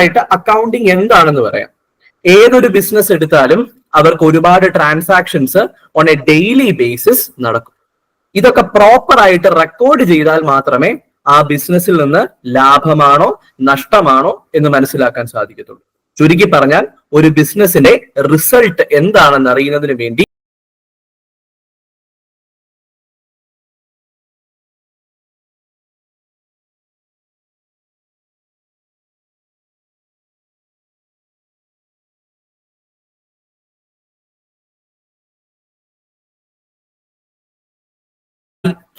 ആയിട്ട് അക്കൗണ്ടിങ് എന്താണെന്ന് പറയാം. ഏതൊരു ബിസിനസ് എടുത്താലും അവർക്ക് ഒരുപാട് transactions on a daily basis നടക്കും. ഇതൊക്കെ പ്രോപ്പർ ആയിട്ട് റെക്കോർഡ് ചെയ്താൽ മാത്രമേ ആ ബിസിനസ്സിൽ നിന്ന് ലാഭമാണോ നഷ്ടമാണോ എന്ന് മനസ്സിലാക്കാൻ സാധിക്കത്തുള്ളൂ. ചുരുക്കി പറഞ്ഞാൽ ഒരു ബിസിനസ്സിന്റെ റിസൾട്ട് എന്താണെന്ന് അറിയുന്നതിന് വേണ്ടി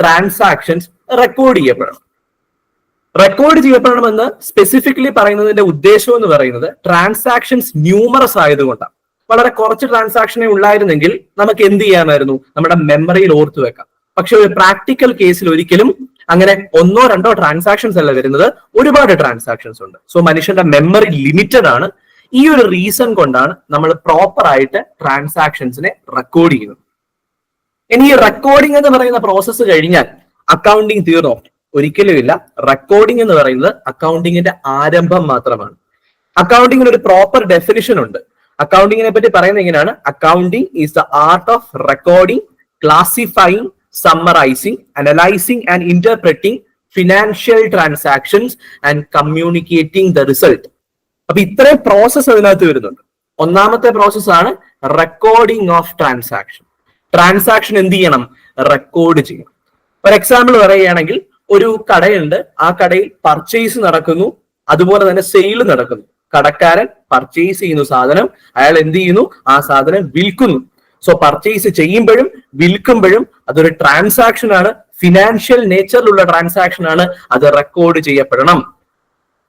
ട്രാൻസാക്ഷൻസ് റെക്കോർഡ് ചെയ്യപ്പെടണം. റെക്കോർഡ് ചെയ്യപ്പെടണമെന്ന് സ്പെസിഫിക്കലി പറയുന്നതിന്റെ ഉദ്ദേശം എന്ന് പറയുന്നത് ട്രാൻസാക്ഷൻസ് ന്യൂമറസ് ആയതുകൊണ്ടാണ്. വളരെ കുറച്ച് ട്രാൻസാക്ഷനെ ഉണ്ടായിരുന്നെങ്കിൽ നമുക്ക് എന്ത് ചെയ്യാമായിരുന്നു? നമ്മുടെ മെമ്മറിയിൽ ഓർത്തു വെക്കാം. പക്ഷെ ഒരു പ്രാക്ടിക്കൽ കേസിൽ ഒരിക്കലും അങ്ങനെ ഒന്നോ രണ്ടോ ട്രാൻസാക്ഷൻസ് അല്ല വരുന്നത്. ഒരുപാട് ട്രാൻസാക്ഷൻസ് ഉണ്ട്. സോ മനുഷ്യന്റെ മെമ്മറി ലിമിറ്റഡ് ആണ്. ഈ ഒരു റീസൺ കൊണ്ടാണ് നമ്മൾ പ്രോപ്പർ ആയിട്ട് ട്രാൻസാക്ഷൻസിനെ റെക്കോർഡ് ചെയ്യുന്നത്. ഇനി ഈ റെക്കോർഡിംഗ് എന്ന് പറയുന്ന പ്രോസസ്സ് കഴിഞ്ഞാൽ അക്കൗണ്ടിങ് തീർന്നോ? ഒരിക്കലുമില്ല റെക്കോർഡിംഗ് എന്ന് പറയുന്നത് അക്കൗണ്ടിങ്ങിന്റെ ആരംഭം മാത്രമാണ്. അക്കൗണ്ടിങ്ങിന് ഒരു പ്രോപ്പർ ഡെഫിനിഷൻ ഉണ്ട്. അക്കൗണ്ടിങ്ങിനെ പറ്റി പറയുന്നത് എങ്ങനെയാണ്? Accounting is the art of recording classifying summarising analysing and interpreting financial transactions and communicating the result അപ്പൊ ഇത്രയും പ്രോസസ്സ് അതിനകത്ത് വരുന്നുണ്ട്. ഒന്നാമത്തെ പ്രോസസ്സാണ് റെക്കോർഡിംഗ് ഓഫ് ട്രാൻസാക്ഷൻ ട്രാൻസാക്ഷൻ എന്ത് ചെയ്യണം? റെക്കോർഡ് ചെയ്യണം. ഒരു എക്സാമ്പിൾ പറയുകയാണെങ്കിൽ ഒരു കടയുണ്ട്. ആ കടയിൽ പർച്ചേസ് നടക്കുന്നു. അതുപോലെ തന്നെ സെയിൽ നടക്കുന്നു. കടക്കാരൻ പർച്ചേസ് ചെയ്യുന്നു സാധനം അയാൾ എന്ത് ചെയ്യുന്നു? ആ സാധനം വിൽക്കുന്നു. സോ പർച്ചേസ് ചെയ്യുമ്പോഴും വിൽക്കുമ്പോഴും അതൊരു ട്രാൻസാക്ഷൻ ആണ്. ഫിനാൻഷ്യൽ നേച്ചറിലുള്ള ട്രാൻസാക്ഷൻ ആണ്. അത് റെക്കോർഡ് ചെയ്യപ്പെടണം.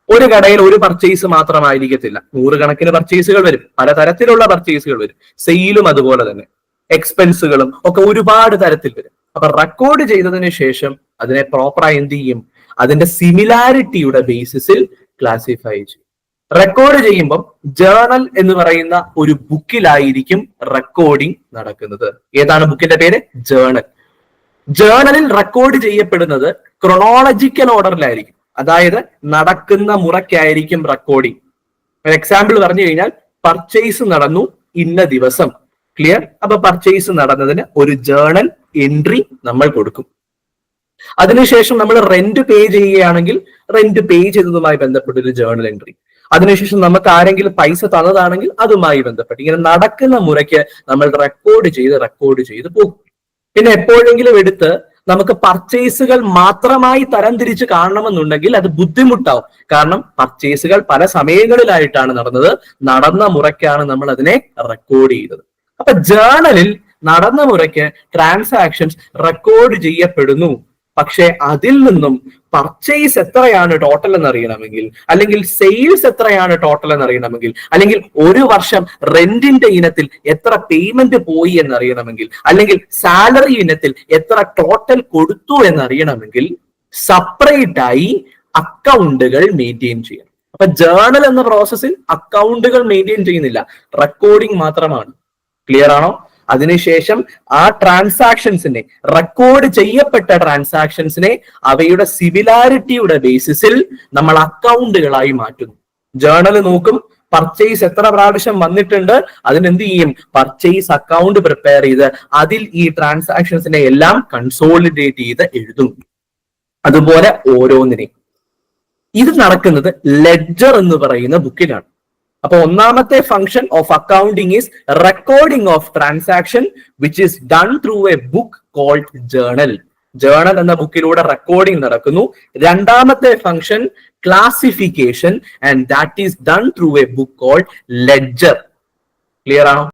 ഒരു കടയിൽ ഒരു പർച്ചേസ് മാത്രമായിരിക്കത്തില്ല. നൂറുകണക്കിന് പർച്ചേസുകൾ വരും. പലതരത്തിലുള്ള പർച്ചേസുകൾ വരും. സെയിലും അതുപോലെ തന്നെ. എക്സ്പെൻസുകളും ഒക്കെ ഒരുപാട് തരത്തിൽ വരും. അപ്പൊ റെക്കോർഡ് ചെയ്തതിന് ശേഷം അതിനെ പ്രോപ്പറായി എന്ത് ചെയ്യും? അതിന്റെ സിമിലാരിറ്റിയുടെ ബേസിസിൽ ക്ലാസിഫൈ ചെയ്യും. റെക്കോർഡ് ചെയ്യുമ്പം ജേർണൽ എന്ന് പറയുന്ന ഒരു ബുക്കിലായിരിക്കും റെക്കോർഡിംഗ് നടക്കുന്നത്. ഏതാണ് ബുക്കിന്റെ പേര്? ജേർണൽ ജേർണലിൽ റെക്കോർഡ് ചെയ്യപ്പെടുന്നത് ക്രൊണോളജിക്കൽ ഓർഡറിലായിരിക്കും അതായത് നടക്കുന്ന മുറയ്ക്കായിരിക്കും റെക്കോർഡിംഗ് എക്സാമ്പിൾ പറഞ്ഞു കഴിഞ്ഞാൽ പർച്ചേസ് നടന്നു ഇന്ന ദിവസം. ക്ലിയർ അപ്പൊ പർച്ചേസ് നടന്നതിന് ഒരു ജേണൽ എൻട്രി നമ്മൾ കൊടുക്കും. അതിനുശേഷം നമ്മൾ റെന്റ് പേ ചെയ്യുകയാണെങ്കിൽ റെന്റ് പേ ചെയ്തതുമായി ബന്ധപ്പെട്ട ഒരു ജേണൽ എൻട്രി അതിനുശേഷം നമുക്ക് ആരെങ്കിലും പൈസ തന്നതാണെങ്കിൽ അതുമായി ബന്ധപ്പെട്ട് ഇങ്ങനെ നടക്കുന്ന മുറയ്ക്ക് നമ്മൾ റെക്കോർഡ് ചെയ്ത് റെക്കോർഡ് ചെയ്ത് പോകും. പിന്നെ എപ്പോഴെങ്കിലും എടുത്ത് നമുക്ക് പർച്ചേസുകൾ മാത്രമായി തരംതിരിച്ച് കാണണമെന്നുണ്ടെങ്കിൽ അത് ബുദ്ധിമുട്ടാവും. കാരണം പർച്ചേസുകൾ പല സമയങ്ങളിലായിട്ടാണ് നടന്നത്. നടന്ന മുറയ്ക്കാണ് നമ്മൾ അതിനെ റെക്കോർഡ് ചെയ്തത്. അപ്പൊ ജേണലിൽ നടന്ന മുറയ്ക്ക് ട്രാൻസാക്ഷൻസ് റെക്കോർഡ് ചെയ്യപ്പെടുന്നു. പക്ഷെ അതിൽ നിന്നും പർച്ചേസ് എത്രയാണ് ടോട്ടൽ എന്ന് അറിയണമെങ്കിൽ അല്ലെങ്കിൽ സെയിൽസ് എത്രയാണ് ടോട്ടൽ എന്ന് അറിയണമെങ്കിൽ അല്ലെങ്കിൽ ഒരു വർഷം റെന്റിന്റെ ഇനത്തിൽ എത്ര പേയ്മെന്റ് പോയി എന്ന് അറിയണമെങ്കിൽ അല്ലെങ്കിൽ സാലറി ഇനത്തിൽ എത്ര ടോട്ടൽ കൊടുത്തു എന്ന് അറിയണമെങ്കിൽ സെപ്പറേറ്റ് ആയി അക്കൗണ്ടുകൾ മെയിന്റെയിൻ ചെയ്യണം. അപ്പൊ ജേണൽ എന്ന പ്രോസസ്സിൽ അക്കൗണ്ടുകൾ മെയിന്റെയിൻ ചെയ്യുന്നില്ല. റെക്കോർഡിംഗ് മാത്രമാണ്. ക്ലിയർ ആണോ? അതിനുശേഷം ആ ട്രാൻസാക്ഷൻസിനെ റെക്കോർഡ് ചെയ്യപ്പെട്ട ട്രാൻസാക്ഷൻസിനെ അവയുടെ സിവിലാരിറ്റിയുടെ ബേസിസിൽ നമ്മൾ അക്കൗണ്ടുകളായി മാറ്റുന്നു. ജേണൽ നോക്കും പർച്ചേസ് എത്ര പ്രാവശ്യം വന്നിട്ടുണ്ട് അതിനെന്ത് ചെയ്യും? പർച്ചേസ് അക്കൗണ്ട് പ്രിപ്പയർ ചെയ്ത് അതിൽ ഈ ട്രാൻസാക്ഷൻസിനെ എല്ലാം കൺസോളിഡേറ്റ് ചെയ്ത് എഴുതും. അതുപോലെ ഓരോന്നിനെയും. ഇത് നടക്കുന്നത് ലെഡ്ജർ എന്ന് പറയുന്ന ബുക്കിലാണ് അപ്പൊ ഒന്നാമത്തെ function of accounting is recording of transaction which is done through a book called journal journal എന്ന ബുക്കിലൂടെ റെക്കോർഡിംഗ് നടക്കുന്നു. രണ്ടാമത്തെ function classification and that is done through a book called ledger clear ആണോ?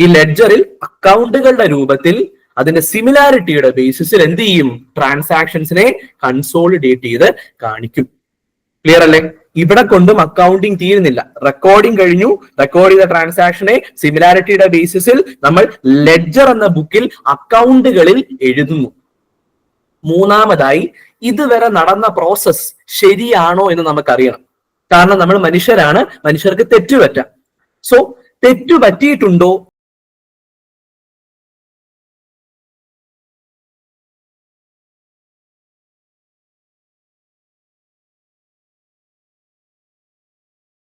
ഈ ലെഡ്ജറിൽ അക്കൗണ്ടുകളുടെ രൂപത്തിൽ അതിന്റെ സിമിലാരിറ്റിയുടെ ബേസിസിൽ എന്ത് ചെയ്യും? ട്രാൻസാക്ഷൻസിനെ കൺസോളിഡേറ്റ് ചെയ്ത് കാണിക്കും. ക്ലിയർ അല്ലേ? ഇവിടെ കൊണ്ടും അക്കൗണ്ടിങ് തീരുന്നില്ല. റെക്കോർഡിംഗ് കഴിഞ്ഞു. റെക്കോർഡ് ചെയ്ത ട്രാൻസാക്ഷനെ സിമിലാരിറ്റിയുടെ ബേസിസിൽ നമ്മൾ ലെഡ്ജർ എന്ന ബുക്കിൽ അക്കൗണ്ടുകളിൽ എഴുതുന്നു. മൂന്നാമതായി ഇതുവരെ നടന്ന പ്രോസസ് ശരിയാണോ എന്ന് നമുക്കറിയണം. കാരണം നമ്മൾ മനുഷ്യരാണ്. മനുഷ്യർക്ക് തെറ്റുപറ്റാം. സോ തെറ്റു പറ്റിയിട്ടുണ്ടോ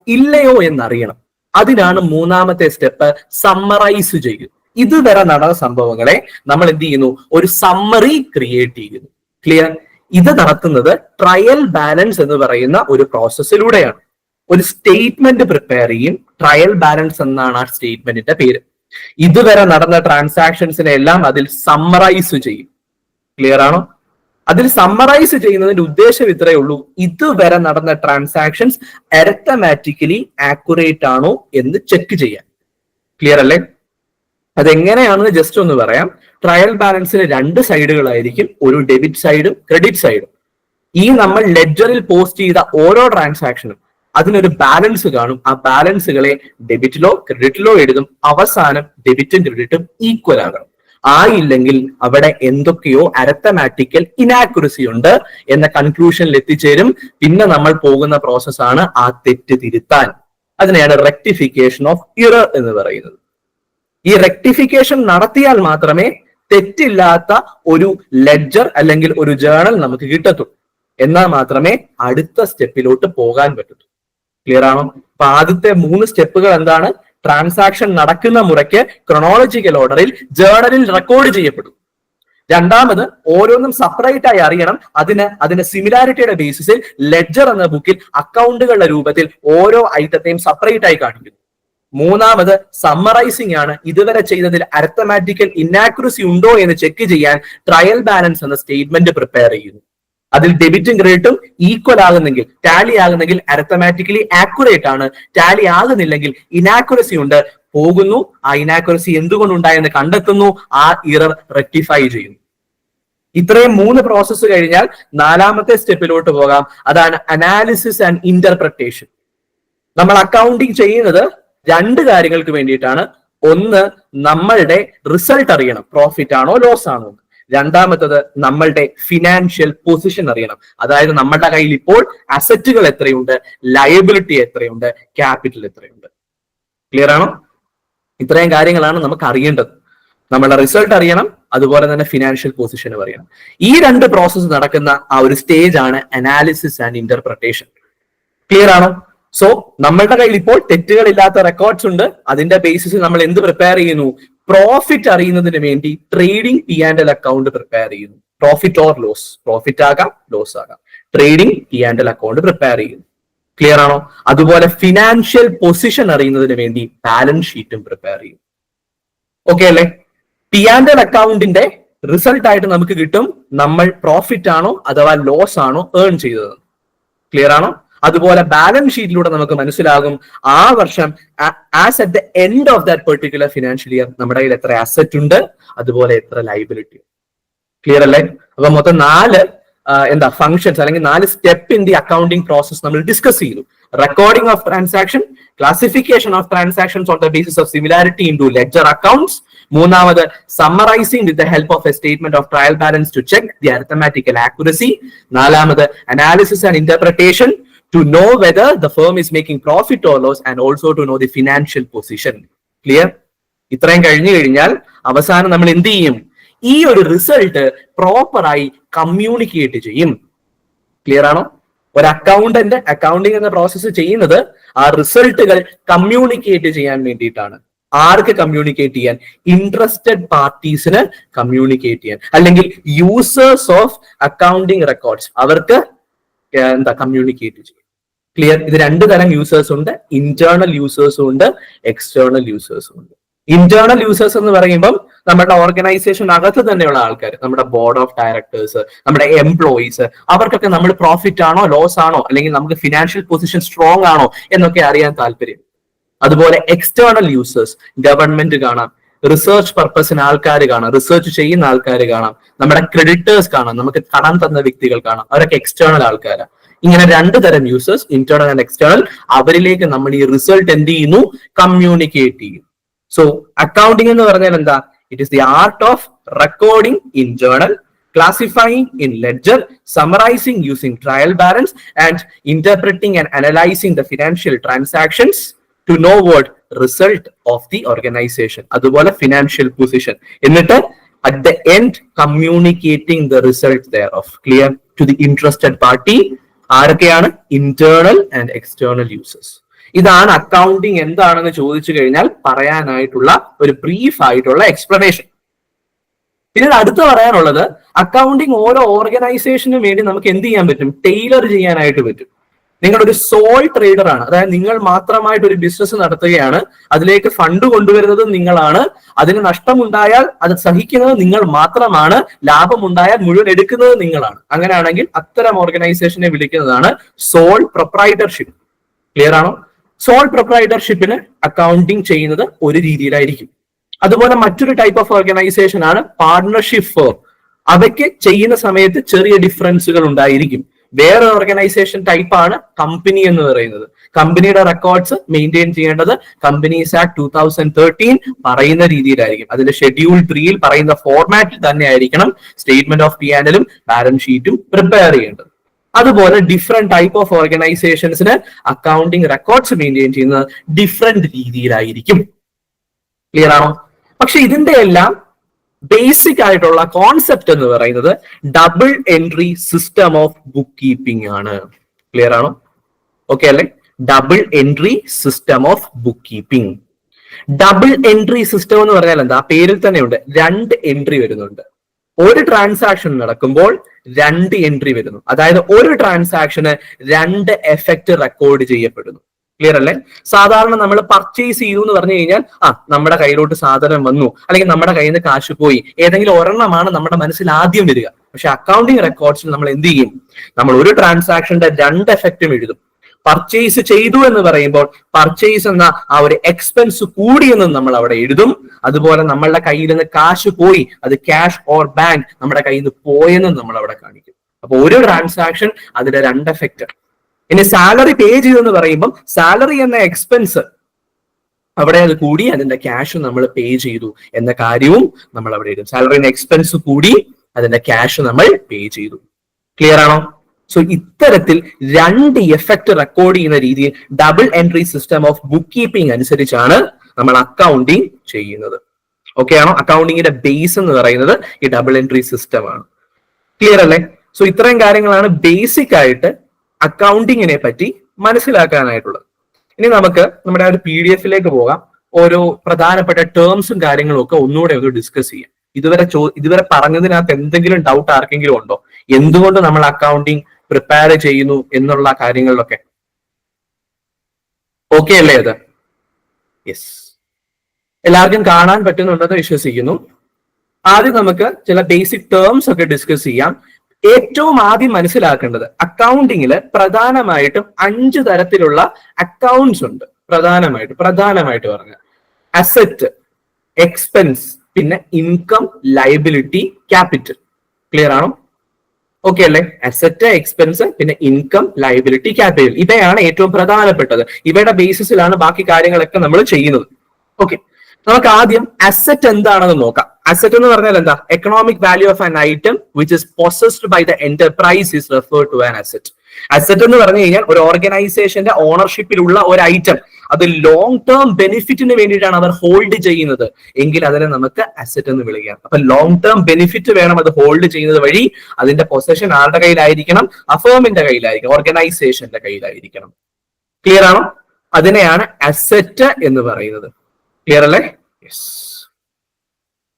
ഇല്ലയോ എന്നറിയണം. അതിനാണ് മൂന്നാമത്തെ സ്റ്റെപ്പ് സമ്മറൈസ് ചെയ്യുക. ഇതുവരെ നടന്ന സംഭവങ്ങളെ നമ്മൾ എന്ത് ചെയ്യുന്നു? ഒരു സമ്മറി ക്രിയേറ്റ് ചെയ്യുന്നു. ക്ലിയർ ഇത് നടത്തുന്നത് ട്രയൽ ബാലൻസ് എന്ന് പറയുന്ന ഒരു പ്രോസസ്സിലൂടെയാണ് ഒരു സ്റ്റേറ്റ്മെന്റ് പ്രിപ്പയർ ചെയ്യും. ട്രയൽ ബാലൻസ് എന്നാണ് ആ സ്റ്റേറ്റ്മെന്റിന്റെ പേര്. ഇതുവരെ നടന്ന ട്രാൻസാക്ഷൻസിനെ എല്ലാം അതിൽ സമ്മറൈസ് ചെയ്യും. ക്ലിയർ ആണോ? അതിൽ സമ്മറൈസ് ചെയ്യുന്നതിന്റെ ഉദ്ദേശം ഇത്രയേ ഉള്ളൂ. ഇതുവരെ നടന്ന ട്രാൻസാക്ഷൻസ് അരത്തമാറ്റിക്കലി ആക്യുറേറ്റ് ആണോ എന്ന് ചെക്ക് ചെയ്യാൻ. ക്ലിയർ അല്ലേ? അതെങ്ങനെയാണെന്ന് ജസ്റ്റ് ഒന്ന് പറയാം. ട്രയൽ ബാലൻസിന് രണ്ട് സൈഡുകളായിരിക്കും ഒരു ഡെബിറ്റ് സൈഡും ക്രെഡിറ്റ് സൈഡും ഈ നമ്മൾ ലെഡ്ജറിൽ പോസ്റ്റ് ചെയ്ത ഓരോ ട്രാൻസാക്ഷനും അതിനൊരു ബാലൻസ് കാണും. ആ ബാലൻസുകളെ ഡെബിറ്റിലോ ക്രെഡിറ്റിലോ എഴുതും. അവസാനം ഡെബിറ്റും ക്രെഡിറ്റും ഈക്വൽ ആകണം. ആയില്ലെങ്കിൽ അവിടെ എന്തൊക്കെയോ അരത്തമാറ്റിക്കൽ ഇനാക്യുറസി ഉണ്ട് എന്ന കൺക്ലൂഷനിൽ എത്തിച്ചേരും. പിന്നെ നമ്മൾ പോകുന്ന പ്രോസസ്സാണ് ആ തെറ്റ് തിരുത്താൻ. അതിനെയാണ് റെക്ടിഫിക്കേഷൻ ഓഫ് ഇറർ എന്ന് പറയുന്നത്. ഈ റെക്ടിഫിക്കേഷൻ നടത്തിയാൽ മാത്രമേ തെറ്റില്ലാത്ത ഒരു ലെഡ്ജർ അല്ലെങ്കിൽ ഒരു ജേണൽ നമുക്ക് കിട്ടത്തുള്ളൂ എന്നാൽ മാത്രമേ അടുത്ത സ്റ്റെപ്പിലോട്ട് പോകാൻ പറ്റൂ ക്ലിയർ ആണോ? അപ്പൊ ആദ്യത്തെ മൂന്ന് സ്റ്റെപ്പുകൾ എന്താണ്? ട്രാൻസാക്ഷൻ നടക്കുന്ന മുറയ്ക്ക് ക്രൊണോളജിക്കൽ ഓർഡറിൽ ജേർണലിൽ റെക്കോർഡ് ചെയ്യപ്പെടും. രണ്ടാമത് ഓരോന്നും സെപ്പറേറ്റ് ആയി അറിയണം. അതിന് അതിന്റെ സിമിലാരിറ്റിയുടെ ബേസിസിൽ ലെഡ്ജർ എന്ന ബുക്കിൽ അക്കൗണ്ടുകളുടെ രൂപത്തിൽ ഓരോ ഐറ്റത്തെയും സെപ്പറേറ്റ് ആയി കാണിക്കുന്നു. മൂന്നാമത് സമ്മറൈസിംഗ് ആണ്. ഇതുവരെ ചെയ്തതിൽ അരത്തമാറ്റിക്കൽ ഇന്നാക്യുറസി ഉണ്ടോ എന്ന് ചെക്ക് ചെയ്യാൻ ട്രയൽ ബാലൻസ് എന്ന സ്റ്റേറ്റ്മെന്റ് പ്രിപ്പയർ ചെയ്യുന്നു. അതിൽ ഡെബിറ്റും ക്രെഡിറ്റും ഈക്വൽ ആകുന്നെങ്കിൽ ടാലി ആകുന്നെങ്കിൽ അരത്തമാറ്റിക്കലി ആക്യുറേറ്റ് ആണ്. ടാലി ആകുന്നില്ലെങ്കിൽ ഇനാക്യുറസി ഉണ്ട്. പോകുന്നു. ആ ഇനാക്യുറസി എന്തുകൊണ്ടുണ്ടായെന്ന് കണ്ടെത്തുന്നു. ആ ഇറർ റെക്ടിഫൈ ചെയ്യുന്നു. ഇത്രയും മൂന്ന് പ്രോസസ്സ് കഴിഞ്ഞാൽ നാലാമത്തെ സ്റ്റെപ്പിലോട്ട് പോകാം. അതാണ് അനാലിസിസ് ആൻഡ് ഇന്റർപ്രിട്ടേഷൻ നമ്മൾ അക്കൗണ്ടിങ് ചെയ്യുന്നത് രണ്ട് കാര്യങ്ങൾക്ക് വേണ്ടിയിട്ടാണ്. ഒന്ന് നമ്മളുടെ റിസൾട്ട് അറിയണം. പ്രോഫിറ്റ് ആണോ ലോസ് ആണോ രണ്ടാമത്തത് നമ്മളുടെ ഫിനാൻഷ്യൽ പൊസിഷൻ അറിയണം. അതായത് നമ്മളുടെ കയ്യിൽ ഇപ്പോൾ അസറ്റുകൾ എത്രയുണ്ട് ലയബിലിറ്റി എത്രയുണ്ട് ക്യാപിറ്റൽ എത്രയുണ്ട്. ക്ലിയർ ആണോ? ഇത്രയും കാര്യങ്ങളാണ് നമുക്ക് അറിയേണ്ടത്. നമ്മളുടെ റിസൾട്ട് അറിയണം അതുപോലെ തന്നെ ഫിനാൻഷ്യൽ പൊസിഷനും അറിയണം. ഈ രണ്ട് പ്രോസസ്സ് നടക്കുന്ന ആ ഒരു സ്റ്റേജ് ആണ് അനാലിസിസ് ആൻഡ് ഇന്റർപ്രിട്ടേഷൻ ക്ലിയർ ആണോ? സോ നമ്മളുടെ കയ്യിൽ ഇപ്പോൾ തെറ്റുകളില്ലാത്ത റെക്കോർഡ്സ് ഉണ്ട്. അതിന്റെ ബേസിസിൽ നമ്മൾ എന്ത് പ്രിപ്പയർ ചെയ്യുന്നു? പ്രോഫിറ്റ് അറിയുന്നതിന് വേണ്ടി trading P and L account prepare ചെയ്യുന്നു. പ്രോഫിറ്റ് ഓർ ലോസ് പ്രോഫിറ്റ് ആകാം ലോസ് ആകാം. Trading P and L account prepare ചെയ്യുന്നു. ക്ലിയർ ആണോ? അതുപോലെ ഫിനാൻഷ്യൽ പൊസിഷൻ അറിയുന്നതിന് വേണ്ടി ബാലൻസ് ഷീറ്റും പ്രിപ്പയർ ചെയ്യും ഓക്കെ അല്ലേ? പി ആൻഡ് എൽ അക്കൗണ്ടിന്റെ റിസൾട്ട് ആയിട്ട് നമുക്ക് കിട്ടും നമ്മൾ പ്രോഫിറ്റ് ആണോ അഥവാ ലോസ് ആണോ ഏൺ ചെയ്തത്. ക്ലിയർ ആണോ? അതുപോലെ ബാലൻസ് ഷീറ്റിലൂടെ നമുക്ക് മനസ്സിലാകും ആ വർഷം as at the end of that particular financial year നമ്മുടെ കയ്യിൽ എത്ര അസറ്റ് ഉണ്ട് അതുപോലെ എത്ര ലൈബിലിറ്റി ക്ലിയർ അല്ലേ? അപ്പൊ മൊത്തം നാല് എന്താ ഫങ്ഷൻസ് അല്ലെങ്കിൽ നാല് step in the accounting process നമ്മൾ ഡിസ്കസ് ചെയ്തു. Recording of transaction classification of transactions on the basis of similarity into ledger accounts മൂന്നാമത് summarising with the help of a statement of trial balance to check the arithmetical accuracy നാലാമത് analysis and interpretation to know whether the firm is making profit or loss and also to know the financial position. Clear? ഇത്രയും കഴിഞ്ഞു കഴിഞ്ഞാൽ അവസാനം നമ്മൾ എന്ത് ചെയ്യും? ഈ ഒരു റിസൾട്ട് പ്രോപ്പറായി കമ്മ്യൂണിക്കേറ്റ് ചെയ്യും. ക്ലിയർ ആണോ? ഒരു അക്കൗണ്ടന്റ് അക്കൗണ്ടിങ് എന്ന പ്രോസസ്സ് ചെയ്യുന്നത് ആ റിസൾട്ടുകൾ കമ്മ്യൂണിക്കേറ്റ് ചെയ്യാൻ വേണ്ടിയിട്ടാണ്. ആർക്ക് കമ്മ്യൂണിക്കേറ്റ് ചെയ്യാൻ? ഇൻട്രസ്റ്റഡ് പാർട്ടീസിന് കമ്മ്യൂണിക്കേറ്റ് ചെയ്യാൻ. അല്ലെങ്കിൽ യൂസേഴ്സ് ഓഫ് അക്കൗണ്ടിങ് റെക്കോർഡ്സ് അവർക്ക് എന്താ കമ്മ്യൂണിക്കേറ്റ് ചെയ്യും ക്ലിയർ ഇത് രണ്ട് തരം യൂസേഴ്സ് ഉണ്ട്. ഇന്റേണൽ യൂസേഴ്സും ഉണ്ട്. എക്സ്റ്റേണൽ യൂസേഴ്സും ഉണ്ട്. ഇന്റേണൽ യൂസേഴ്സ് എന്ന് പറയുമ്പോൾ നമ്മുടെ ഓർഗനൈസേഷൻ അകത്ത് തന്നെയുള്ള ആൾക്കാർ നമ്മുടെ ബോർഡ് ഓഫ് ഡയറക്ടേഴ്സ് നമ്മുടെ എംപ്ലോയീസ് അവർക്കൊക്കെ നമ്മൾ പ്രോഫിറ്റ് ആണോ ലോസ് ആണോ അല്ലെങ്കിൽ നമുക്ക് ഫിനാൻഷ്യൽ പൊസിഷൻ സ്ട്രോങ് ആണോ എന്നൊക്കെ അറിയാൻ താല്പര്യം. അതുപോലെ എക്സ്റ്റേണൽ യൂസേഴ്സ് ഗവൺമെന്റ് കാണാം. റിസർച്ച് പർപ്പസിന് ആൾക്കാർ കാണാം. റിസർച്ച് ചെയ്യുന്ന ആൾക്കാർ കാണാം. നമ്മുടെ ക്രെഡിറ്റേഴ്സ് കാണാം. നമുക്ക് കടം തന്ന വ്യക്തികൾ കാണാം. അവരൊക്കെ എക്സ്റ്റേണൽ ആൾക്കാരാണ് ഇങ്ങനെ രണ്ട് തരം യൂസേഴ്സ് ഇന്റേണൽ ആൻഡ് എക്സ്റ്റേണൽ അവരിലേക്ക് നമ്മൾ ഈ റിസൾട്ട് എന്ത് ചെയ്യുന്നു? കമ്മ്യൂണിക്കേറ്റ് ചെയ്യും സോ അക്കൗണ്ടിങ് എന്ന് പറഞ്ഞാൽ എന്താ? It is the art of recording in journal classifying in ledger summarising using trial balance and interpreting and analysing the financial transactions to know word result of the organisation അതുപോലെ financial position എന്നിട്ട് at the end communicating the result thereof clear to the interested party ആരൊക്കെയാണ്? Internal and external users ഇതാണ് accounting എന്താണെന്ന് ചോദിച്ചു കഴിഞ്ഞാൽ പറയാനായിട്ടുള്ള ഒരു brief ആയിട്ടുള്ള explanation പിന്നീട് അടുത്ത് പറയാനുള്ളത് അക്കൗണ്ടിങ് ഓരോ ഓർഗനൈസേഷനും വേണ്ടി നമുക്ക് എന്ത് ചെയ്യാൻ പറ്റും? ടൈലർ ചെയ്യാനായിട്ട് പറ്റും. നിങ്ങളൊരു സോൾ ട്രേഡർ ആണ്. അതായത് നിങ്ങൾ മാത്രമായിട്ട് ഒരു ബിസിനസ് നടത്തുകയാണ്. അതിലേക്ക് ഫണ്ട് കൊണ്ടുവരുന്നത് നിങ്ങളാണ്. അതിന് നഷ്ടമുണ്ടായാൽ അത് സഹിക്കുന്നത് നിങ്ങൾ മാത്രമാണ്. ലാഭമുണ്ടായാൽ മുഴുവൻ എടുക്കുന്നത് നിങ്ങളാണ്. അങ്ങനെയാണെങ്കിൽ അത്തരം ഓർഗനൈസേഷനെ വിളിക്കുന്നതാണ് സോൾ പ്രൊപ്രൈറ്റർഷിപ്പ് ക്ലിയർ ആണോ? സോൾ പ്രൊപ്രൈറ്റർഷിപ്പിന് അക്കൗണ്ടിങ് ചെയ്യുന്നത് ഒരു രീതിയിലായിരിക്കും. അതുപോലെ മറ്റൊരു ടൈപ്പ് ഓഫ് ഓർഗനൈസേഷൻ ആണ് പാർട്ണർഷിപ്പ് ഫോർ അവയ്ക്ക് ചെയ്യുന്ന സമയത്ത് ചെറിയ ഡിഫറൻസുകൾ ഉണ്ടായിരിക്കും. വേറെ ഓർഗനൈസേഷൻ ടൈപ്പ് ആണ് കമ്പനി എന്ന് പറയുന്നത്. കമ്പനിയുടെ റെക്കോർഡ്സ് മെയിന്റെയിൻ ചെയ്യേണ്ടത് companies act two thousand thirteen പറയുന്ന രീതിയിലായിരിക്കും. അതിന്റെ ഷെഡ്യൂൾ ത്രീയിൽ പറയുന്ന ഫോർമാറ്റിൽ തന്നെ ആയിരിക്കണം സ്റ്റേറ്റ്മെന്റ് ഓഫ് പി ആൻഡലും ബാലൻസ് ഷീറ്റും പ്രിപ്പയർ ചെയ്യേണ്ടത്. അതുപോലെ ഡിഫറെന്റ് ടൈപ്പ് ഓഫ് ഓർഗനൈസേഷൻസിന് അക്കൗണ്ടിങ് റെക്കോർഡ്സ് മെയിന്റെയിൻ ചെയ്യുന്നത് ഡിഫറെന്റ് രീതിയിലായിരിക്കും. ക്ലിയർ ആണോ? പക്ഷെ ഇതിന്റെ എല്ലാം ബേസിക് ആയിട്ടുള്ള കോൺസെപ്റ്റ് എന്ന് പറയുന്നത് double entry system of book keeping ആണ്. ക്ലിയർ ആണോ? ഓക്കെ അല്ലെ? Double entry system of book keeping double entry system എന്ന് പറഞ്ഞാൽ എന്താ? പേരിൽ തന്നെ ഉണ്ട്. രണ്ട് എൻട്രി വരുന്നുണ്ട്. ഒരു ട്രാൻസാക്ഷൻ നടക്കുമ്പോൾ രണ്ട് എൻട്രി വരുന്നു. അതായത് ഒരു ട്രാൻസാക്ഷന് രണ്ട് എഫക്റ്റ് റെക്കോർഡ് ചെയ്യപ്പെടുന്നു. ക്ലിയർ അല്ലേ? സാധാരണ നമ്മൾ പർച്ചേസ് ചെയ്തു എന്ന് പറഞ്ഞു കഴിഞ്ഞാൽ ആ നമ്മുടെ കയ്യിലോട്ട് സാധനം വന്നു. അല്ലെങ്കിൽ നമ്മുടെ കയ്യിൽ നിന്ന് കാശ് പോയി. ഏതെങ്കിലും ഒരെണ്ണമാണ് നമ്മുടെ മനസ്സിൽ ആദ്യം വരിക. പക്ഷെ അക്കൗണ്ടിങ് റെക്കോർഡ്സിൽ നമ്മൾ എന്ത് ചെയ്യും? നമ്മൾ ഒരു ട്രാൻസാക്ഷന്റെ രണ്ട് എഫക്റ്റും എഴുതും. പർച്ചേസ് ചെയ്തു എന്ന് പറയുമ്പോൾ പർച്ചേസ് എന്ന ആ ഒരു എക്സ്പെൻസ് കൂടിയെന്ന് നമ്മൾ അവിടെ എഴുതും. അതുപോലെ നമ്മളുടെ കയ്യിൽ നിന്ന് കാശ് പോയി. അത് ക്യാഷ് ഓർ ബാങ്ക് നമ്മുടെ കയ്യിൽ നിന്ന് പോയെന്നും നമ്മൾ അവിടെ കാണിക്കും. അപ്പൊ ഒരു ട്രാൻസാക്ഷൻ അതിന്റെ രണ്ട് എഫക്റ്റ് ഇനി സാലറി പേ ചെയ്തു എന്ന് പറയുമ്പോൾ സാലറി എന്ന എക്സ്പെൻസ് അവിടെ അത് കൂടി അതിന്റെ ക്യാഷ് നമ്മൾ പേ ചെയ്തു എന്ന കാര്യവും നമ്മൾ അവിടെ എഴുതും സാലറിന്റെ എക്സ്പെൻസ് കൂടി അതിന്റെ ക്യാഷ് നമ്മൾ പേ ചെയ്തു. ക്ലിയർ ആണോ? സോ ഇത്തരത്തിൽ രണ്ട് എഫക്ട് റെക്കോർഡ് ചെയ്യുന്ന രീതിയിൽ double entry system of book keeping അനുസരിച്ചാണ് നമ്മൾ അക്കൗണ്ടിങ് ചെയ്യുന്നത്. ഓക്കെ ആണോ? അക്കൗണ്ടിങ്ങിന്റെ ബേസ് എന്ന് പറയുന്നത് ഈ ഡബിൾ എൻട്രി സിസ്റ്റം ആണ്. ക്ലിയർ അല്ലേ? സോ ഇത്രയും കാര്യങ്ങളാണ് ബേസിക് ആയിട്ട് അക്കൗണ്ടിങ്ങിനെ പറ്റി മനസ്സിലാക്കാനായിട്ടുള്ളത്. ഇനി നമുക്ക് നമ്മുടെ ആ ഒരു പി ഡി എഫിലേക്ക് പോകാം. ഓരോ പ്രധാനപ്പെട്ട ടേംസും കാര്യങ്ങളും ഒക്കെ ഒന്നുകൂടെ ഒന്ന് ഡിസ്കസ് ചെയ്യാം. ഇതുവരെ ചോ ഇതുവരെ പറഞ്ഞതിനകത്ത് എന്തെങ്കിലും ഡൗട്ട് ആർക്കെങ്കിലും ഉണ്ടോ? എന്തുകൊണ്ട് നമ്മൾ അക്കൗണ്ടിങ് പ്രിപ്പയർ ചെയ്യുന്നു എന്നുള്ള കാര്യങ്ങളിലൊക്കെ? ഓക്കെ അല്ലേ അത് യെസ് എല്ലാവർക്കും കാണാൻ പറ്റുന്നുണ്ടെന്ന് വിശ്വസിക്കുന്നു. ആദ്യം നമുക്ക് ചില ബേസിക് ടേംസ് ഒക്കെ ഡിസ്കസ് ചെയ്യാം. ഏറ്റവും ആദ്യം മനസ്സിലാക്കേണ്ടത് അക്കൗണ്ടിങ്ങിൽ പ്രധാനമായിട്ടും അഞ്ച് തരത്തിലുള്ള അക്കൗണ്ട്സ് ഉണ്ട്. പ്രധാനമായിട്ട് പ്രധാനമായിട്ട് പറഞ്ഞ. അസറ്റ് എക്സ്പെൻസ് പിന്നെ ഇൻകം ലൈബിലിറ്റി ക്യാപിറ്റൽ ക്ലിയർ ആണോ? ഓക്കെ അല്ലേ? അസറ്റ് എക്സ്പെൻസ് പിന്നെ ഇൻകം ലൈബിലിറ്റി ക്യാപിറ്റൽ ഇവയാണ് ഏറ്റവും പ്രധാനപ്പെട്ടത്. ഇവയുടെ ബേസിസിലാണ് ബാക്കി കാര്യങ്ങളൊക്കെ നമ്മൾ ചെയ്യുന്നത്. ഓക്കെ നമുക്ക് ആദ്യം അസറ്റ് എന്താണെന്ന് നോക്കാം. അസറ്റ് എന്ന് പറഞ്ഞാൽ എന്താ? Economic value of an item which is possessed by the enterprise is refer to an asset asset എന്ന് പറഞ്ഞു കഴിഞ്ഞാൽ ഒരു ഓർഗനൈസേഷന്റെ ഓണർഷിപ്പിലുള്ള ഒരു ഐറ്റം അത് ലോങ് ടേം ബെനിഫിറ്റിന് വേണ്ടിയിട്ടാണ് അവർ ഹോൾഡ് ചെയ്യുന്നത്. എങ്കിൽ അതിനെ നമുക്ക് അസറ്റ് എന്ന് വിളിക്കാം. അപ്പൊ ലോങ് ടേം ബെനിഫിറ്റ് വേണം അത് ഹോൾഡ് ചെയ്യുന്നത് വഴി അതിന്റെ പൊസഷൻ ആരുടെ കയ്യിലായിരിക്കണം? അഫേമിന്റെ കയ്യിലായിരിക്കണം ഓർഗനൈസേഷന്റെ കയ്യിലായിരിക്കണം. ക്ലിയർ ആണോ? അതിനെയാണ് അസറ്റ് എന്ന് പറയുന്നത്. ക്ലിയർ അല്ലേ? യെസ്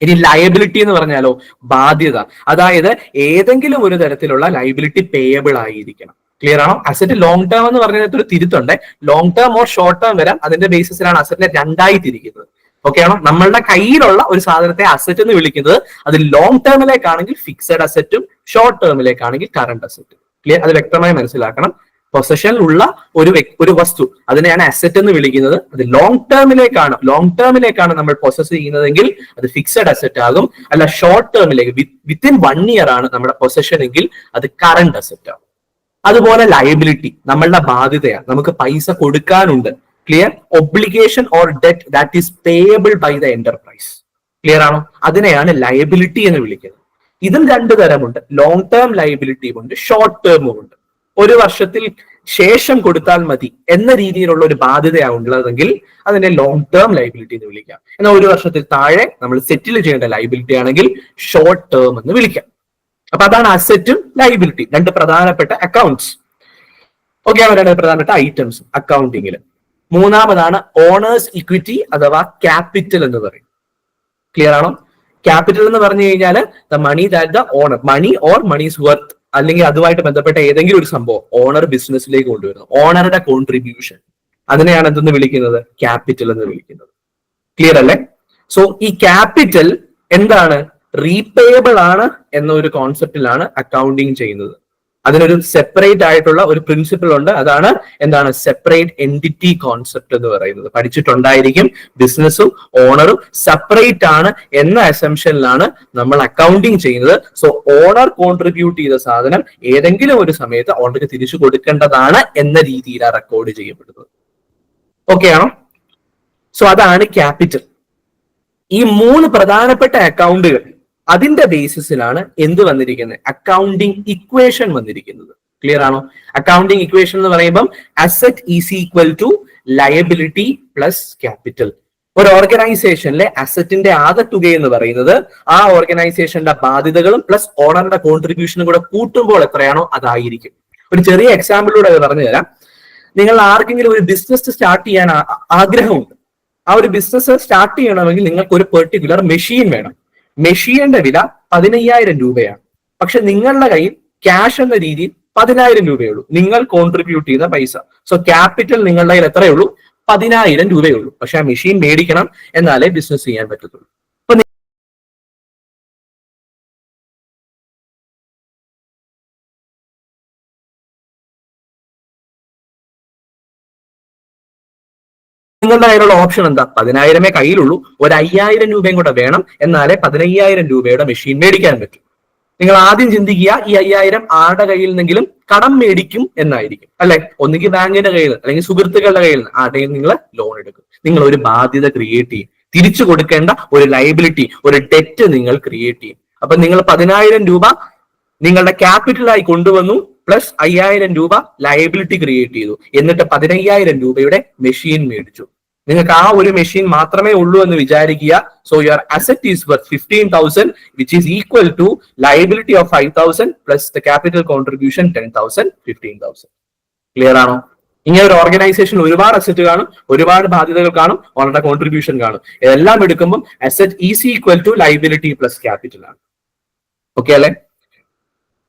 ഇനി ലയബിലിറ്റി എന്ന് പറഞ്ഞാലോ ബാധ്യത. അതായത് ഏതെങ്കിലും ഒരു തരത്തിലുള്ള ലയബിലിറ്റി പേയബിൾ ആയിരിക്കണം. ക്ലിയർ ആണോ? അസറ്റ് ലോങ് ടേം എന്ന് പറഞ്ഞതിനകത്ത് ഒരു തിരുത്തുണ്ട്. Long term or short term വരാം. അതിന്റെ ബേസിസിലാണ് അസറ്റിനെ രണ്ടായി തിരിക്കുന്നത്. ഓക്കെ ആണോ? നമ്മളുടെ കയ്യിലുള്ള ഒരു സാധനത്തെ അസറ്റ് എന്ന് വിളിക്കുന്നത് അത് ലോങ് ടേമിലേക്കാണെങ്കിൽ ഫിക്സഡ് അസറ്റും ഷോർട്ട് ടേമിലേക്കാണെങ്കിൽ കറണ്ട് അസറ്റും ക്ലിയർ അത് വ്യക്തമായി മനസ്സിലാക്കണം. പൊസഷനിലുള്ള ഒരു ഒരു വസ്തു. അതിനെയാണ് അസറ്റ് എന്ന് വിളിക്കുന്നത്. അത് ലോങ് ടേമിലേക്കാണ് ലോങ് ടേമിലേക്കാണ് നമ്മൾ പൊസസ് ചെയ്യുന്നതെങ്കിൽ അത് ഫിക്സഡ് അസറ്റ് ആകും. അല്ല ഷോർട്ട് ടേമിലേക്ക് വിത്തിൻ വൺ ഇയർ ആണ് നമ്മുടെ പൊസഷൻ എങ്കിൽ അത് കറണ്ട് അസറ്റ് ആകും. അതുപോലെ ലയബിലിറ്റി നമ്മളുടെ ബാധ്യതയാണ്. നമുക്ക് പൈസ കൊടുക്കാനുണ്ട്. Clear obligation or debt that is payable by the enterprise clear ആണോ? അതിനെയാണ് ലയബിലിറ്റി എന്ന് വിളിക്കുന്നത്. ഇതും രണ്ടു തരമുണ്ട്. ലോങ് ടേം ലയബിലിറ്റിയും ഉണ്ട്. ഷോർട്ട് ടേമും ഉണ്ട്. ഒരു വർഷത്തിൽ ശേഷം കൊടുത്താൽ മതി എന്ന രീതിയിലുള്ള ഒരു ബാധ്യതയാണ് ഉള്ളതെങ്കിൽ അതിനെ ലോങ് ടേം ലൈബിലിറ്റി എന്ന് വിളിക്കാം. എന്നാൽ ഒരു വർഷത്തിൽ താഴെ നമ്മൾ സെറ്റിൽ ചെയ്യേണ്ട ലൈബിലിറ്റി ആണെങ്കിൽ ഷോർട്ട് ടേം എന്ന് വിളിക്കാം. അപ്പൊ അതാണ് അസറ്റും ലൈബിലിറ്റി രണ്ട് പ്രധാനപ്പെട്ട അക്കൗണ്ട്സ് ഓക്കെ ആണ് രണ്ട് പ്രധാനപ്പെട്ട ഐറ്റംസ് അക്കൗണ്ടിങ്ങിൽ മൂന്നാമതാണ് ഓണേഴ്സ് ഇക്വിറ്റി അഥവാ ക്യാപിറ്റൽ എന്ന് പറയും. ക്ലിയർ ആണോ? ക്യാപിറ്റൽ എന്ന് പറഞ്ഞു കഴിഞ്ഞാൽ the money that the owner money or money is worth അല്ലെങ്കിൽ അതുമായിട്ട് ബന്ധപ്പെട്ട ഏതെങ്കിലും ഒരു സംഭവം ഓണർ ബിസിനസ്സിലേക്ക് കൊണ്ടുവരുന്നു. ഓണറുടെ കോൺട്രിബ്യൂഷൻ അതിനെയാണ് എന്തെന്ന് വിളിക്കുന്നത്? ക്യാപിറ്റൽ എന്ന് വിളിക്കുന്നത്. ക്ലിയർ അല്ലേ? സോ ഈ ക്യാപിറ്റൽ എന്താണ്? റീപേയബിൾ ആണ് എന്ന ഒരു കോൺസെപ്റ്റിലാണ് അക്കൗണ്ടിങ് ചെയ്യുന്നത്. അതിനൊരു സെപ്പറേറ്റ് ആയിട്ടുള്ള ഒരു പ്രിൻസിപ്പിൾ ഉണ്ട്. അതാണ് എന്താണ്? സെപ്പറേറ്റ് എന്റിറ്റി കോൺസെപ്റ്റ് എന്ന് പറയുന്നത്. പഠിച്ചിട്ടുണ്ടായിരിക്കും ബിസിനസ്സും ഓണറും സെപ്പറേറ്റ് ആണ് എന്ന അസംഷനിലാണ് നമ്മൾ അക്കൗണ്ടിങ് ചെയ്യുന്നത്. സോ ഓണർ കോൺട്രിബ്യൂട്ട് ചെയ്ത സാധനം ഏതെങ്കിലും ഒരു സമയത്ത് ഓണർക്ക് തിരിച്ചു കൊടുക്കേണ്ടതാണ് എന്ന രീതിയിലാണ് റെക്കോർഡ് ചെയ്യപ്പെടുന്നത്. ഓക്കെ ആണോ? സോ അതാണ് ക്യാപിറ്റൽ ഈ മൂന്ന് പ്രധാനപ്പെട്ട അക്കൗണ്ടുകൾ അതിന്റെ ബേസിസിലാണ് എന്ത് വന്നിരിക്കുന്നത്? അക്കൗണ്ടിങ് ഇക്വേഷൻ വന്നിരിക്കുന്നത്. ക്ലിയർ ആണോ? അക്കൗണ്ടിങ് ഇക്വേഷൻ എന്ന് പറയുമ്പം asset is equal to liability plus capital ഒരു ഓർഗനൈസേഷനിലെ അസറ്റിന്റെ തുക എന്ന് പറയുന്നത് ആ ഓർഗനൈസേഷന്റെ ബാധ്യതകളും പ്ലസ് ഓണറിന്റെ കോൺട്രിബ്യൂഷനും കൂടെ കൂട്ടുമ്പോൾ എത്രയാണോ അതായിരിക്കും. ഒരു ചെറിയ എക്സാമ്പിളിലൂടെ അത് പറഞ്ഞു തരാം. നിങ്ങൾ ആർക്കെങ്കിലും ഒരു ബിസിനസ് സ്റ്റാർട്ട് ചെയ്യാൻ ആഗ്രഹമുണ്ട്. ആ ഒരു ബിസിനസ് സ്റ്റാർട്ട് ചെയ്യണമെങ്കിൽ നിങ്ങൾക്ക് ഒരു പെർട്ടിക്കുലർ മെഷീൻ വേണം. മെഷീന്റെ വില പതിനയ്യായിരം രൂപയാണ്. പക്ഷെ നിങ്ങളുടെ കയ്യിൽ ക്യാഷ് എന്ന രീതിയിൽ പതിനായിരം രൂപയുള്ളൂ നിങ്ങൾ കോൺട്രിബ്യൂട്ട് ചെയ്ത പൈസ. സോ ക്യാപിറ്റൽ നിങ്ങളുടെ കയ്യിൽ എത്രയുള്ളൂ പതിനായിരം രൂപയുള്ളൂ പക്ഷെ ആ മെഷീൻ മേടിക്കണം എന്നാലേ ബിസിനസ് ചെയ്യാൻ പറ്റത്തുള്ളൂ. നിങ്ങളുടെ കയ്യിലുള്ള ഓപ്ഷൻ എന്താ? പതിനായിരമേ കയ്യിലുള്ളൂ. ഒരു അയ്യായിരം രൂപയും കൂടെ വേണം. എന്നാലേ പതിനയ്യായിരം രൂപയുടെ മെഷീൻ മേടിക്കാൻ പറ്റും. നിങ്ങൾ ആദ്യം ചിന്തിക്കുക ഈ അയ്യായിരം ആരുടെ കയ്യിൽ നിന്നെങ്കിലും കടം മേടിക്കും എന്നായിരിക്കും. അല്ലെ? ഒന്നുകിൽ ബാങ്കിന്റെ കയ്യിൽ അല്ലെങ്കിൽ സുഹൃത്തുക്കളുടെ കയ്യിൽ നിന്ന് ആരുടെയും നിങ്ങൾ ലോൺ എടുക്കും. നിങ്ങൾ ഒരു ബാധ്യത ക്രിയേറ്റ് ചെയ്യും. തിരിച്ചു കൊടുക്കേണ്ട ഒരു ലൈബിലിറ്റി ഒരു ഡെറ്റ് നിങ്ങൾ ക്രിയേറ്റ് ചെയ്യും. അപ്പൊ നിങ്ങൾ പതിനായിരം രൂപ നിങ്ങളുടെ ക്യാപിറ്റലായി കൊണ്ടുവന്നു പ്ലസ് അയ്യായിരം രൂപ ലയബിലിറ്റി ക്രിയേറ്റ് ചെയ്തു. എന്നിട്ട് പതിനയ്യായിരം രൂപയുടെ മെഷീൻ മേടിച്ചു. നിങ്ങൾക്ക് ആ ഒരു മെഷീൻ മാത്രമേ ഉള്ളൂ എന്ന് വിചാരിക്കുക. So your asset is worth fifteen thousand which is equal to liability of five thousand plus the capital contribution ten thousand fifteen thousand clear ആണോ? ഇങ്ങനെ ഒരു ഓർഗനൈസേഷൻ ഒരുപാട് അസറ്റ് കാണും ഒരുപാട് ബാധ്യതകൾ കാണും അവരുടെ കോൺട്രിബ്യൂഷൻ കാണും. ഇതെല്ലാം എടുക്കുമ്പോൾ asset is equal to liability plus capital ആണ്. ഓക്കെ അല്ലെ?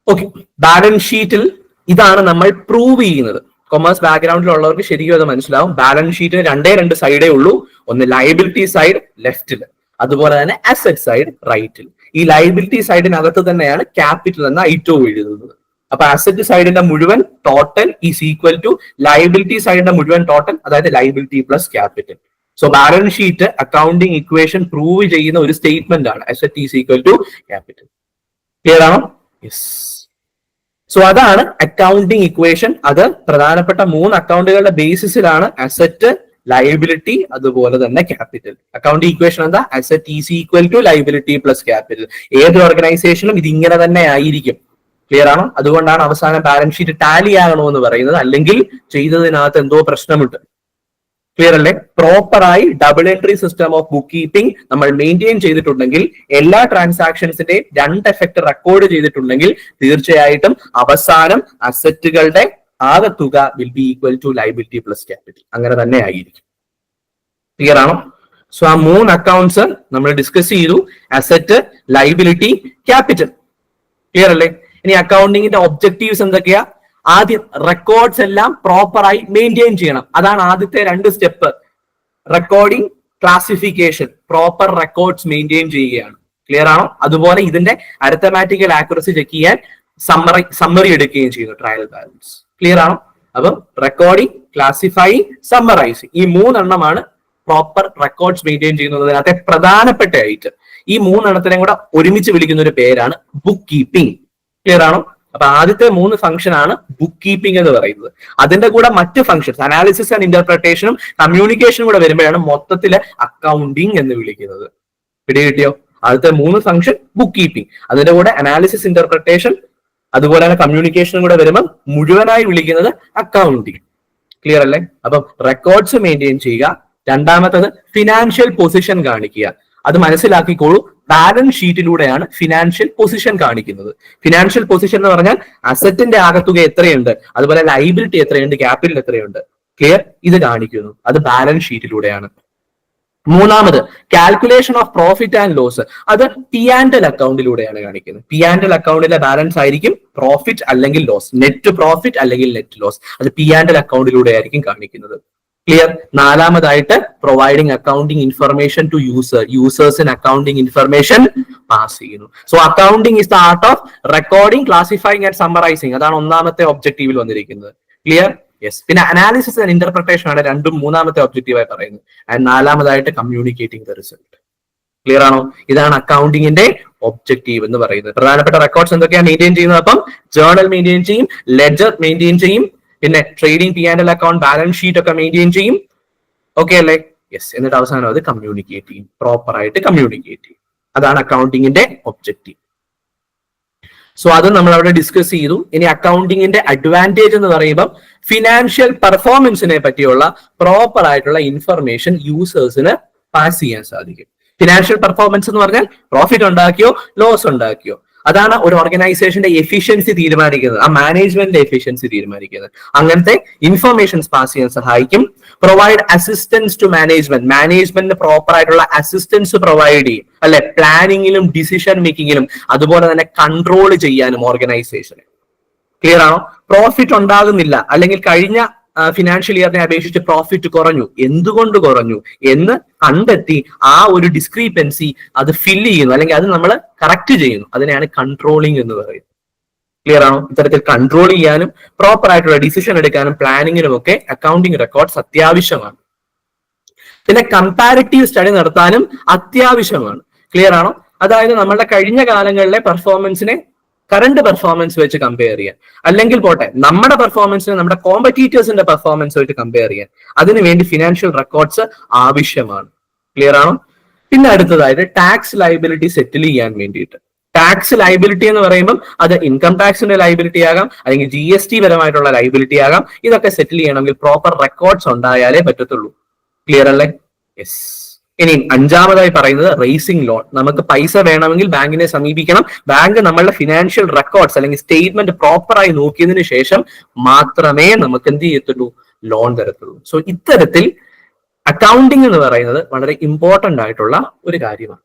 ഓക്കെ ബാലൻസ് ഷീറ്റിൽ ഇതാണ് നമ്മൾ പ്രൂവ് ചെയ്യുന്നത്. കൊമേഴ്സ് ബാക്ക്ഗ്രൗണ്ടിലുള്ളവർക്ക് ശരിക്കും അത് മനസ്സിലാവും. ബാലൻസ് ഷീറ്റിന് രണ്ടേ രണ്ട് സൈഡേ ഉള്ളൂ. ഒന്ന് ലയബിലിറ്റി സൈഡ് ലെഫ്റ്റിൽ അതുപോലെ തന്നെ അസറ്റ് സൈഡ് റൈറ്റിൽ ഈ ലയബിലിറ്റി സൈഡിനകത്ത് തന്നെയാണ് ക്യാപിറ്റൽ എന്ന ഐറ്റവും എഴുതുന്നത്. അപ്പൊ അസറ്റ് സൈഡിന്റെ മുഴുവൻ total is equal to liability സൈഡിന്റെ മുഴുവൻ ടോട്ടൽ അതായത് liability plus capital so balance sheet accounting equation prove ചെയ്യുന്ന ഒരു സ്റ്റേറ്റ്മെന്റ് ആണ്. Asset is equal to capital clear ആണോ? യെസ് സോ അതാണ് അക്കൗണ്ടിങ് ഇക്വേഷൻ അത് പ്രധാനപ്പെട്ട മൂന്ന് അക്കൗണ്ടുകളുടെ ബേസിസിലാണ് അസറ്റ് ലയബിലിറ്റി അതുപോലെ തന്നെ ക്യാപിറ്റൽ അക്കൗണ്ടിങ് ഇക്വേഷൻ എന്താ? Asset is equal to liability plus capital ഏത് ഓർഗനൈസേഷനും ഇത് ഇങ്ങനെ തന്നെ ആയിരിക്കും. ക്ലിയർ ആണോ? അതുകൊണ്ടാണ് അവസാനം ബാലൻസ് ഷീറ്റ് ടാലി ആകണോ എന്ന് പറയുന്നത്. അല്ലെങ്കിൽ ചെയ്തതിനകത്ത് എന്തോ പ്രശ്നമുണ്ട്. ക്ലിയർ അല്ലേ? പ്രോപ്പറായി double entry system of book keeping നമ്മൾ മെയിന്റെയിൻ ചെയ്തിട്ടുണ്ടെങ്കിൽ എല്ലാ ട്രാൻസാക്ഷൻസിന്റെയും രണ്ട് എഫക്ട് റെക്കോർഡ് ചെയ്തിട്ടുണ്ടെങ്കിൽ തീർച്ചയായിട്ടും അവസാനം അസറ്റുകളുടെ ആകെ തുക will be equal to liability plus capital അങ്ങനെ തന്നെ ആയിരിക്കും. ക്ലിയർ ആണോ? സോ ആ മൂന്ന് അക്കൗണ്ട്സ് നമ്മൾ ഡിസ്കസ് ചെയ്തു. അസറ്റ് ലൈബിലിറ്റി ക്യാപിറ്റൽ ക്ലിയർ അല്ലേ? ഇനി അക്കൗണ്ടിങ്ങിന്റെ ഒബ്ജക്റ്റീവ്സ് എന്തൊക്കെയാ? ആദ്യം റെക്കോർഡ്സ് എല്ലാം പ്രോപ്പറായി മെയിന്റെയിൻ ചെയ്യണം. അതാണ് ആദ്യത്തെ രണ്ട് step recording classification proper records maintain ചെയ്യുകയാണ്. ക്ലിയർ ആണോ? അതുപോലെ ഇതിന്റെ അരിത്തമാറ്റിക്കൽ ആക്യുറസി ചെക്ക് ചെയ്യാൻ സമ്മറി സമ്മറി എടുക്കുകയും ചെയ്യുന്നു ട്രയൽ ബാലൻസ് ക്ലിയർ ആണോ? അപ്പം റെക്കോർഡിംഗ് ക്ലാസിഫൈങ് സമ്മറൈസിങ് ഈ മൂന്നെണ്ണമാണ് പ്രോപ്പർ റെക്കോർഡ്സ് മെയിന്റെയിൻ ചെയ്യുന്നതിനകത്തെ പ്രധാനപ്പെട്ട ഐറ്റം ഈ മൂന്നെണ്ണത്തിനെയും കൂടെ ഒരുമിച്ച് വിളിക്കുന്ന ഒരു പേരാണ് ബുക്ക് കീപ്പിംഗ് ക്ലിയർ ആണോ? അപ്പൊ ആദ്യത്തെ മൂന്ന് ഫംഗ്ഷൻ ആണ് ബുക്ക് കീപ്പിംഗ് എന്ന് പറയുന്നത്. അതിന്റെ കൂടെ മറ്റ് ഫംഗ്ഷൻസ് അനാലിസിസ് ആൻഡ് ഇന്റർപ്രിട്ടേഷനും കമ്മ്യൂണിക്കേഷനും കൂടെ വരുമ്പോഴാണ് മൊത്തത്തിലെ അക്കൗണ്ടിങ് എന്ന് വിളിക്കുന്നത്. പിടി കിട്ടിയോ? ആദ്യത്തെ മൂന്ന് ഫംഗ്ഷൻ ബുക്ക് കീപ്പിംഗ് അതിന്റെ കൂടെ അനാലിസിസ് ഇന്റർപ്രിട്ടേഷൻ അതുപോലെ തന്നെ കമ്മ്യൂണിക്കേഷനും കൂടെ വരുമ്പോൾ മുഴുവനായി വിളിക്കുന്നത് അക്കൗണ്ടിങ് ക്ലിയർ അല്ലേ? അപ്പം റെക്കോർഡ്സ് മെയിന്റെയിൻ ചെയ്യുക. രണ്ടാമത്തത് ഫിനാൻഷ്യൽ പൊസിഷൻ കാണിക്കുക. അത് മനസ്സിലാക്കിക്കോളൂ. ബാലൻസ് ഷീറ്റിലൂടെയാണ് ഫിനാൻഷ്യൽ പൊസിഷൻ കാണിക്കുന്നത്. ഫിനാൻഷ്യൽ പൊസിഷൻ എന്ന് പറഞ്ഞാൽ അസറ്റിന്റെ ആകത്തുക എത്രയുണ്ട്? അതുപോലെ ലൈബിലിറ്റി എത്രയുണ്ട്? ക്യാപിറ്റൽ എത്രയുണ്ട്? ക്ലിയർ ഇത് കാണിക്കുന്നു. അത് ബാലൻസ് ഷീറ്റിലൂടെയാണ് മൂന്നാമത് calculation of profit and loss അത് പി ആൻഡ് അക്കൗണ്ടിലൂടെയാണ് കാണിക്കുന്നത്. പി ആൻഡ് അക്കൗണ്ടിലെ ബാലൻസ് ആയിരിക്കും പ്രോഫിറ്റ് അല്ലെങ്കിൽ ലോസ് നെറ്റ് പ്രോഫിറ്റ് അല്ലെങ്കിൽ നെറ്റ് ലോസ് അത് പി ആൻഡ് അക്കൗണ്ടിലൂടെ ആയിരിക്കും കാണിക്കുന്നത്. ക്ലിയർ നാലാമതായിട്ട് providing accounting information to user users in accounting information pass ചെയ്യുന്നു. So accounting is the art of recording classifying and summarising അതാണ് ഒന്നാമത്തെ ഒബ്ജക്റ്റീവിൽ വന്നിരിക്കുന്നത്. ക്ലിയർ യെസ് പിന്നെ അനാലിസിസ് ആൻഡ് ഇന്റർപ്രിട്ടേഷൻ ആണ് രണ്ടും മൂന്നാമത്തെ ഒബ്ജക്റ്റീവായി പറയുന്നത്. ആൻഡ് നാലാമതായിട്ട് കമ്മ്യൂണിക്കേറ്റിംഗ് ദ റിസൾട്ട് ക്ലിയർ ആണോ? ഇതാണ് അക്കൗണ്ടിങ്ങിന്റെ ഒബ്ജക്റ്റീവ് എന്ന് പറയുന്നത്. പ്രധാനപ്പെട്ട റെക്കോർഡ്സ് എന്തൊക്കെയാണ് മെയിന്റെയിൻ ചെയ്യുന്നത്? അപ്പം ജേർണൽ മെയിന്റെയിൻ ചെയ്യും ലെഡ്ജർ മെയിന്റെയിൻ ചെയ്യും പിന്നെ trading P and L account balance sheet ഒക്കെ മെയിന്റെയിൻ ചെയ്യും. ഓക്കെ അല്ലേ? യെസ് എന്നിട്ട് അവസാനം അത് കമ്മ്യൂണിക്കേറ്റ് ചെയ്യും. പ്രോപ്പർ ആയിട്ട് കമ്മ്യൂണിക്കേറ്റ് ചെയ്യും. അതാണ് അക്കൗണ്ടിങ്ങിന്റെ ഒബ്ജക്റ്റീവ് സോ അത് നമ്മൾ അവിടെ ഡിസ്കസ് ചെയ്തു. ഇനി അക്കൗണ്ടിങ്ങിന്റെ അഡ്വാന്റേജ് എന്ന് പറയുമ്പോൾ ഫിനാൻഷ്യൽ പെർഫോമൻസിനെ പറ്റിയുള്ള പ്രോപ്പർ ആയിട്ടുള്ള ഇൻഫർമേഷൻ യൂസേഴ്സിന് പാസ് ചെയ്യാൻ സാധിക്കും. ഫിനാൻഷ്യൽ പെർഫോമൻസ് എന്ന് പറഞ്ഞാൽ പ്രോഫിറ്റ് ഉണ്ടാക്കിയോ ലോസ് ഉണ്ടാക്കിയോ. അതാണ് ഒരു ഓർഗനൈസേഷന്റെ എഫിഷ്യൻസി തീരുമാനിക്കുന്നത്. ആ മാനേജ്മെന്റിന്റെ എഫിഷ്യൻസി തീരുമാനിക്കുന്നത്. അങ്ങനത്തെ ഇൻഫർമേഷൻസ് പാസ് ചെയ്യാൻ സഹായിക്കും. പ്രൊവൈഡ് അസിസ്റ്റൻസ് ടു മാനേജ്മെന്റ് മാനേജ്മെന്റിന് പ്രോപ്പർ ആയിട്ടുള്ള അസിസ്റ്റൻസ് പ്രൊവൈഡ് ചെയ്യും. അല്ലെ? പ്ലാനിങ്ങിലും ഡിസിഷൻ മേക്കിങ്ങിലും അതുപോലെ തന്നെ കൺട്രോൾ ചെയ്യാനും ഓർഗനൈസേഷന് ക്ലിയർ ആണോ? പ്രോഫിറ്റ് ഉണ്ടാകുന്നില്ല. അല്ലെങ്കിൽ കഴിഞ്ഞ ഫിനാൻഷ്യൽ ഇയറിനെ അപേക്ഷിച്ച് പ്രോഫിറ്റ് കുറഞ്ഞു. എന്തുകൊണ്ട് കുറഞ്ഞു? എന്ന് കണ്ടെത്തി ആ ഒരു ഡിസ്ക്രീപ്പൻസി അത് ഫില്ല് ചെയ്യുന്നു. അല്ലെങ്കിൽ അത് നമ്മൾ കറക്റ്റ് ചെയ്യുന്നു. അതിനെയാണ് കൺട്രോളിങ് എന്ന് പറയുന്നത്. ക്ലിയർ ആണോ? ഇത്തരത്തിൽ കൺട്രോൾ ചെയ്യാനും പ്രോപ്പർ ആയിട്ടുള്ള ഡിസിഷൻ എടുക്കാനും പ്ലാനിങ്ങിനും ഒക്കെ അക്കൗണ്ടിങ് റെക്കോർഡ്സ് അത്യാവശ്യമാണ്. പിന്നെ കമ്പാരിറ്റീവ് സ്റ്റഡി നടത്താനും അത്യാവശ്യമാണ്. ക്ലിയർ ആണോ? അതായത് നമ്മളുടെ കഴിഞ്ഞ കാലങ്ങളിലെ പെർഫോമൻസിനെ കറണ്ട് പെർഫോമൻസ് വെച്ച് കമ്പയർ ചെയ്യാൻ. അല്ലെങ്കിൽ പോട്ടെ നമ്മുടെ പെർഫോമൻസിന് നമ്മുടെ കോമ്പറ്റീറ്റേഴ്സിന്റെ പെർഫോമൻസ് വെച്ച് കമ്പയർ ചെയ്യാൻ. അതിനുവേണ്ടി ഫിനാൻഷ്യൽ റെക്കോർഡ്സ് ആവശ്യമാണ്. ക്ലിയർ ആണോ? പിന്നെ അടുത്തതായിട്ട് ടാക്സ് ലയബിലിറ്റി സെറ്റിൽ ചെയ്യാൻ വേണ്ടിയിട്ട്. ടാക്സ് ലയബിലിറ്റി എന്ന് പറയുമ്പോൾ അത് ഇൻകം ടാക്സിന്റെ ലയബിലിറ്റി ആകാം അല്ലെങ്കിൽ ജി എസ് ടി പരമായിട്ടുള്ള ലയബിലിറ്റി ആകാം. ഇതൊക്കെ സെറ്റിൽ ചെയ്യണമെങ്കിൽ പ്രോപ്പർ റെക്കോർഡ്സ് ഉണ്ടായാലേ പറ്റത്തുള്ളൂ. ക്ലിയർ അല്ലേ? യെസ് ഇനി അഞ്ചാമതായി പറയുന്നത് റേസിംഗ് ലോൺ നമുക്ക് പൈസ വേണമെങ്കിൽ ബാങ്കിനെ സമീപിക്കണം. ബാങ്ക് നമ്മളുടെ ഫിനാൻഷ്യൽ റെക്കോർഡ്സ് അല്ലെങ്കിൽ സ്റ്റേറ്റ്മെന്റ് പ്രോപ്പറായി നോക്കിയതിനു ശേഷം മാത്രമേ നമുക്ക് എന്ത് ചെയ്യത്തുള്ളൂ? ലോൺ തരത്തുള്ളൂ. സോ ഇത്തരത്തിൽ അക്കൗണ്ടിങ് എന്ന് പറയുന്നത് വളരെ ഇമ്പോർട്ടന്റ് ആയിട്ടുള്ള ഒരു കാര്യമാണ്.